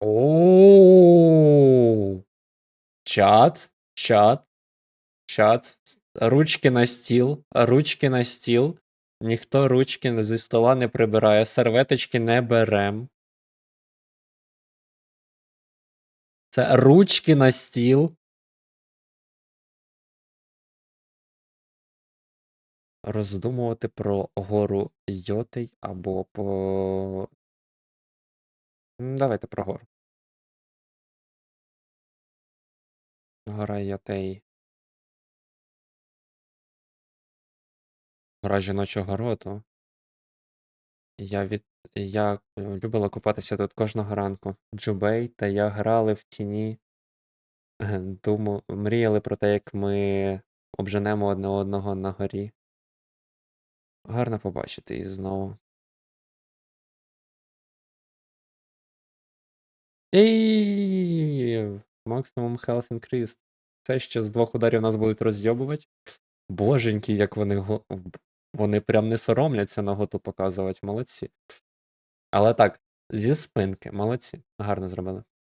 Оу. Чат, чат, чат. Ручки на стіл, ручки на стіл. Ніхто ручки зі стола не прибирає, серветочки не берем. Це ручки на стіл. Роздумувати про гору Йотей або по. Давайте про гору. Гора Йотей. Гора жіночого роду. Я від. Я е, любила купатися тут кожного ранку. Джубей та я грали в тіні. Думав, мріяли про те, як ми обженемо одне одного на горі. Гарно побачити її знову. І максимум health increased. Це ще з двох ударів нас будуть розйобувати. Боженьки, як вони го... Вони прям не соромляться наготу показувати. Молодці. Але так, зі спинки, молодці. Гарно зробили.